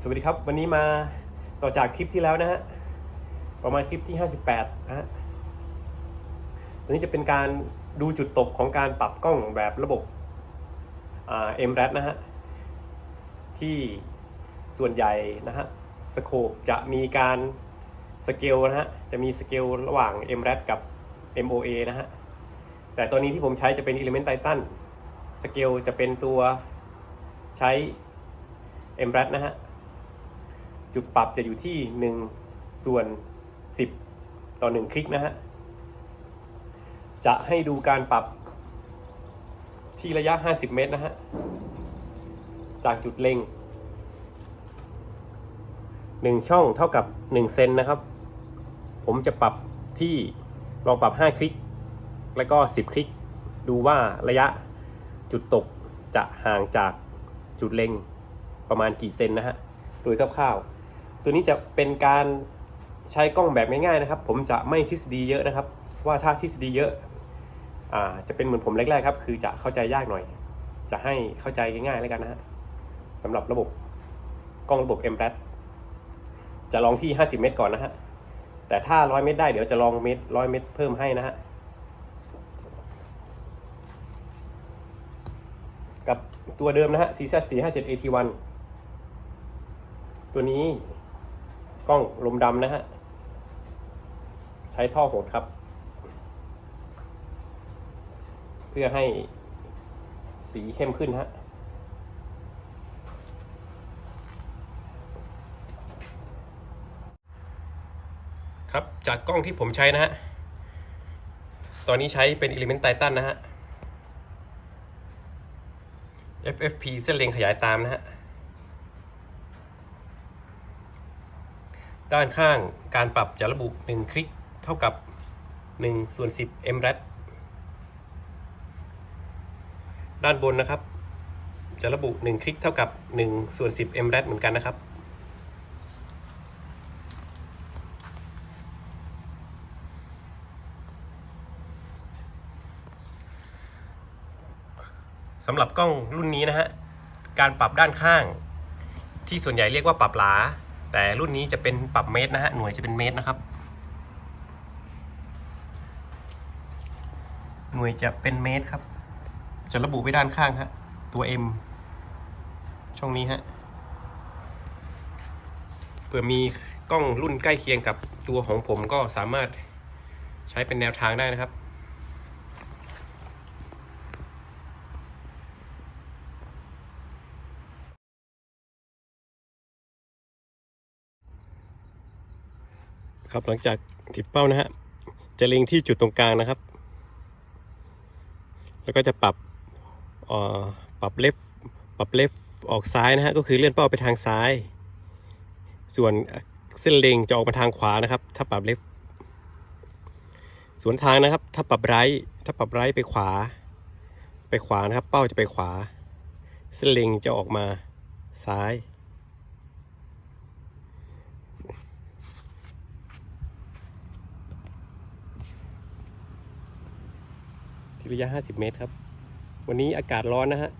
สวัสดีครับ วันนี้มาต่อจากคลิปที่แล้วนะฮะ ประมาณคลิปที่ 58นะฮะ ตัวนี้จะเป็นการดูจุดตกของการปรับกล้องแบบระบบเอ่า MRAD นะฮะ ที่ส่วนใหญ่นะฮะ สโคปจะมีการสเกลนะฮะ จะมีสเกลระหว่าง MRAD กับ MOA นะฮะ แต่ตัวนี้ที่ผมใช้จะเป็น Element Titan สเกลจะเป็นตัวใช้ MRAD นะฮะ จุดปรับจะอยู่ที่ 1 ส่วน 10 ต่อ 1 คลิกนะฮะ จะให้ดูการปรับที่ระยะ 50 เมตรนะฮะ จากจุดเล็ง 1 ช่องเท่ากับ 1 เซนนะครับ ผมจะปรับที่ลองปรับ 5 คลิก แล้วก็ 10 คลิก ดูว่าระยะจุดตกจะห่างจากจุดเล็ง ประมาณกี่เซนนะฮะโดยคร่าวๆ ตัวนี้จะเป็นการใช้กล้องแบบง่ายๆนะครับ ผมจะไม่ทฤษฎีเยอะนะครับ ว่าถ้าทฤษฎีเยอะอ่าจะเป็นเหมือนผมแรกๆครับ คือจะเข้าใจยากหน่อย จะให้เข้าใจง่ายๆแล้วกันนะฮะสำหรับระบบกล้องระบบ m r a d จะลองที่ 50 เมตรก่อนนะฮะ แต่ถ้า 100 เมตรได้เดี๋ยวจะลองเมตร100 เมตรเพิ่มให้นะฮะ กับตัวเดิมนะฮะ CZ 4 5 7 AT1 ตัวนี้กล้องลมดำนะฮะ ใช้ท่อโหดครับ เพื่อให้สีเข้มขึ้นฮะครับจากกล้องที่ผมใช้นะฮะ ตอนนี้ใช้เป็น Element Titan นะฮะ FFP เส้นเล็งขยายตามนะฮะ ด้านข้างการปรับจะระบุ 1 คลิกเท่ากับ1ส่วน10 mRAD ด้านบนนะครับ จะระบุ 1 คลิกเท่ากับ1ส่วน10 mRAD เหมือนกันนะครับ สำหรับกล้องรุ่นนี้นะฮะ การปรับด้านข้าง ที่ส่วนใหญ่เรียกว่าปรับหลา แต่รุ่นนี้จะเป็นปรับเมตรนะฮะหน่วยจะเป็นเมตรนะครับ หน่วยจะเป็นเมตรครับ จะระบุไว้ด้านข้างฮะตัว M ช่องนี้ฮะเผื่อมีกล้องรุ่นใกล้เคียงกับตัวของผมก็สามารถใช้เป็นแนวทางได้นะครับ ครับหลังจากติดเป้านะฮะจะเล็งที่จุดตรงกลางนะครับ แล้วก็จะปรับปรับเลฟปรับเลฟออกซ้ายนะฮะก็คือเลื่อนเป้าไปทางซ้าย ส่วนเส้นเล็งจะออกมาทางขวานะครับ ถ้าปรับเลฟสวนทางนะครับ ถ้าปรับไรถ้าปรับไรไปขวา ไปขวานะครับ เป้าจะไปขวา เส้นเล็งจะออกมาซ้าย ที่ระยะ 50 เมตรครับ วันนี้อากาศร้อนนะฮะ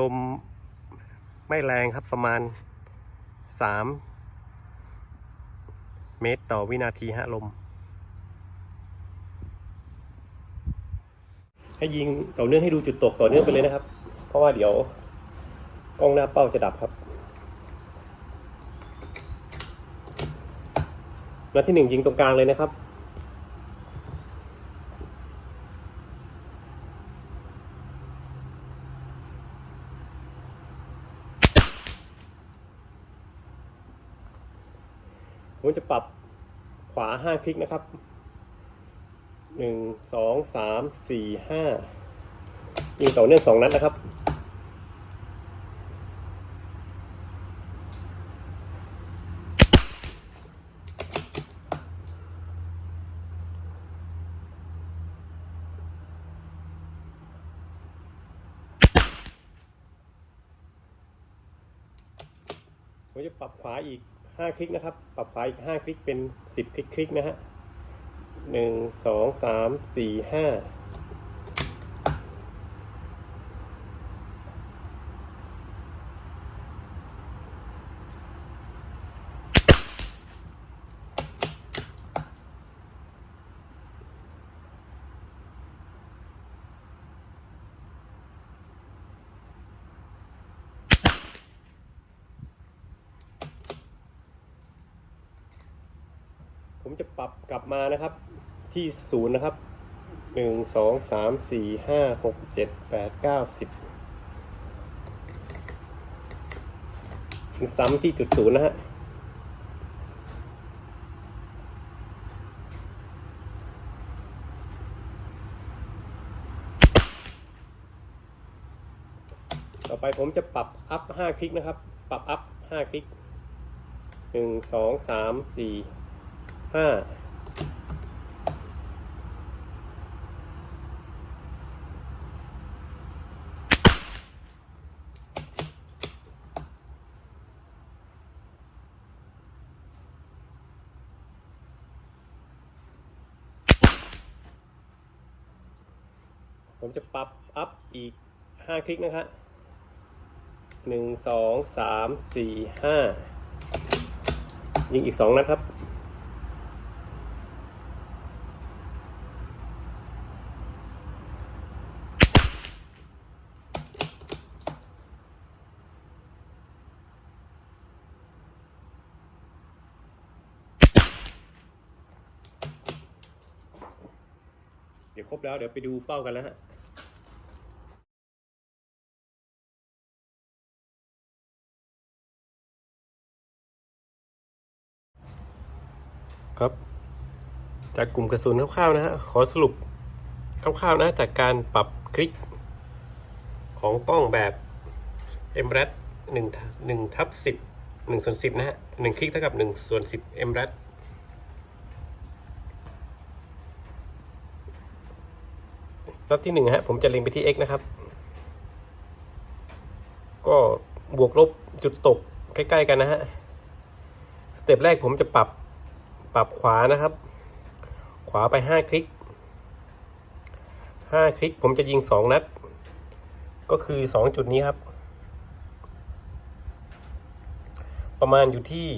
ลมไม่แรงครับประมาณ 3 เมตรต่อวินาทีฮะลม ให้ยิงต่อเนื่องให้ดูจุดตกต่อเนื่องไปเลยนะครับ เพราะว่าเดี๋ยวกล้องหน้าเป้าจะดับครับนัดที่หนึ่งยิงตรงกลางเลยนะครับ ผมจะปรับขวาห้าคลิกนะครับหนึ่งสองสามสี่ห้ายิงต่อเนื่องสองนัดนะครับ ผมจะปรับขวาอีก 5 คลิกนะครับ ปรับไฟอีก 5 คลิกเป็น 10 คลิกคลิกนะฮะ1 2 3 4 5 ผมจะปรับกลับมานะครับที่ศูนย์นะครับหนึ่งสองสามสี่ห้าหกเจ็ดแปดเก้าสิบซ้ำที่จุดศูนย์นะฮะต่อไปผมจะปรับอัพห้าคลิกนะครับ ปรับอัพห้าคลิกหนึ่งสองสามสี่ ห้าผมจะปรับอัพอีกห้าคลิกนะครับหนึ่งสองสามสี่ห้ายิงอีกสองนัดครับ ดี๋ยวครบแล้วเดี๋ยวไปดูเป้ากันแล้วฮะครับ จากกลุ่มกระสุนคร่าวๆนะฮะขอสรุปคร่าวๆนะจากการปรับคลิก ของกล้องแบบ m r a t 1 1ทับ10 1ส่วน10 นะฮะ1คลิกเท่ากับ1ส่วน10 m r a t รอบที่1ฮะผมจะเล็งไปที่ x นะครับ ก็บวกลบจุดตกใกล้ๆกันนะฮะสเต็ปแรกผมจะปรับปรับขวานะครับ ขวาไปห้าคลิกห้าคลิกผมจะยิงสองนัด ก็คือสองจุดนี้ครับ ประมาณอยู่ที่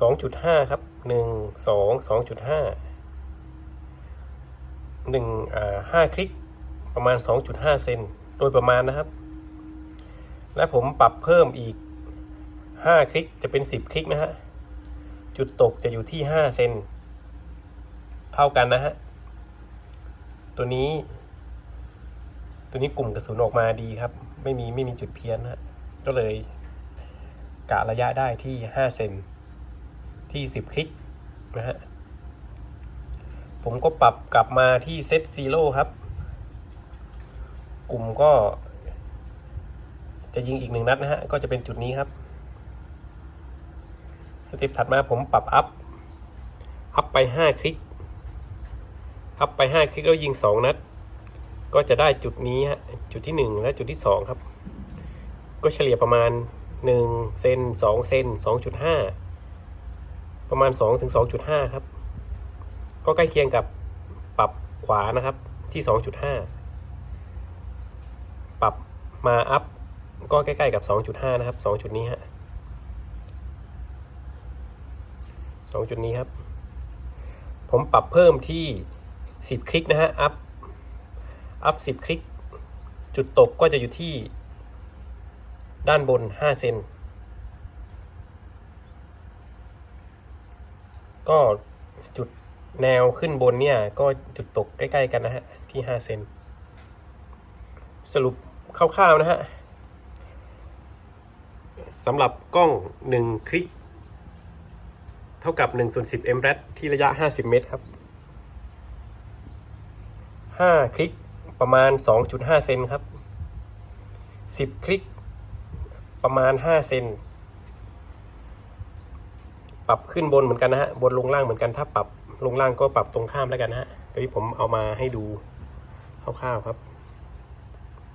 สองจุดห้าครับหนึ่งสองสองจุดห้า หนึ่งอ่าห้าคลิกประมาณสองจุดห้าเซนโดยประมาณนะครับ และผมปรับเพิ่มอีกห้าคลิกจะเป็นสิบคลิกนะฮะ จุดตกจะอยู่ที่ห้าเซนเท่ากันนะฮะ ตัวนี้ ตัวนี้กลุ่มกระสุนออกมาดีครับ ไม่มีไม่มีจุดเพี้ยนฮะก็เลยกะระยะได้ที่ห้าเซนที่สิบคลิกนะฮะ ผมก็ปรับกลับมาที่เซตซีโร่ครับ กลุ่มก็ จะยิงอีกหนึ่งนัดนะฮะ ก็จะเป็นจุดนี้ครับ สเต็ปถัดมาผมปรับอัพ อัพไปห้าคลิก อัพไปห้าคลิกแล้วยิงสองนัด ก็จะได้จุดนี้ฮะ จุดที่หนึ่งและจุดที่สองครับ ก็เฉลี่ยประมาณหนึ่งเซนสองเซนสองจุดห้าประมาณสองถึงสองจุดห้าครับ ก็ใกล้เคียงกับปรับขวานะครับที่สองจุดห้าปรับมาอัพก็ใกล้ๆกับสองจุดห้านะครับสองจุดนี้ฮะสองจุดนี้ครับ ผมปรับเพิ่มที่สิบคลิกนะฮะ อัพ อัพสิบคลิก จุดตกก็จะอยู่ที่ ด้านบนห้าเซน ก็จุด แนวขึ้นบนเนี่ยก็จุดตกใกล้ ๆ กันนะฮะ ที่ห้าเซนสรุปคร่าวๆนะฮะสำหรับกล้องหนึ่งคลิก เท่ากับ1ส่วน10 m r a t ที่ระยะ50เมตรครับ5คลิกประมาณ2.5เซนครับ10คลิกประมาณ5เซนปรับขึ้นบนเหมือนกันนะฮะ บนลงล่างเหมือนกันถ้าปรับ ลงล่างก็ปรับตรงข้ามแล้วกันนะฮะตัวนี้ผมเอามาให้ดูคร่าวๆครับ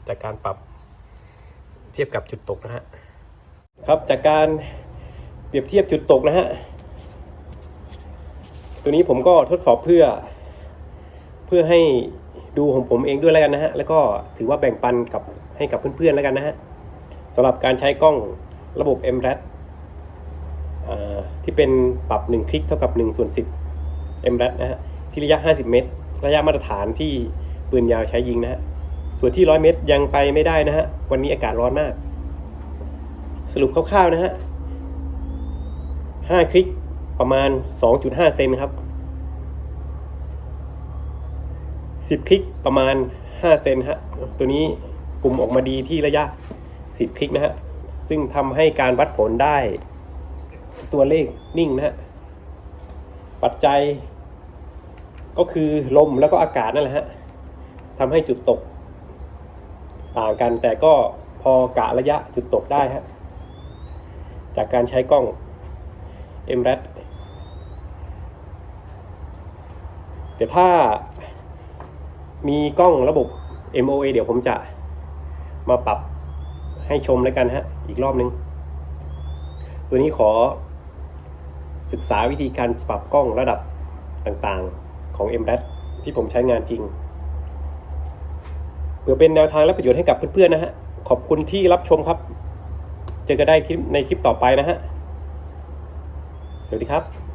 จากการปรับเทียบกับจุดตกนะฮะครับจากการเปรียบเทียบจุดตกนะฮะตัวนี้ผมก็ทดสอบเพื่อ เพื่อให้ดูของผมเองด้วยแล้วกันนะฮะแล้วก็ถือว่าแบ่งปันกับให้กับเพื่อนๆแล้วกันนะฮะสำหรับการใช้กล้องระบบ m r a t อ่าที่เป็นปรับ 1 คลิกเท่ากับ1ส่วน10 m r a t นะฮะที่ระยะ 50 เมตร ระยะมาตรฐานที่ปืนยาวใช้ยิงนะฮะส่วนที่ 100 เมตรยังไปไม่ได้นะฮะวันนี้อากาศร้อนมาก สรุปคร่าวๆนะฮะ5คลิกประมาณ 2.5 เซนครับ 10 คลิกประมาณ 5 เซนฮะตัวนี้กลุ่มออกมาดีที่ระยะ 10 คลิกนะฮะซึ่งทำให้การวัดผลได้ตัวเลขนิ่งนะฮะปัจจัย ก็คือลมแล้วก็อากาศนั่นแหละฮะทำให้จุดตก ต่างกันแต่ก็พอกะระยะจุดตกได้ฮะจากการใช้กล้อง m r a d เดี๋ยวถ้ามีกล้องระบบ MOA เดี๋ยวผมจะมาปรับให้ชมแล้วกันฮะ อีกรอบนึง ตัวนี้ขอศึกษาวิธีการปรับกล้องระดับต่างๆ ของ m r a d ที่ผมใช้งานจริง เพื่อเป็นแนวทางและประโยชน์ให้กับเพื่อนๆนะฮะ ขอบคุณที่รับชมครับ เจอกันได้คลิปในคลิปต่อไปนะฮะ สวัสดีครับ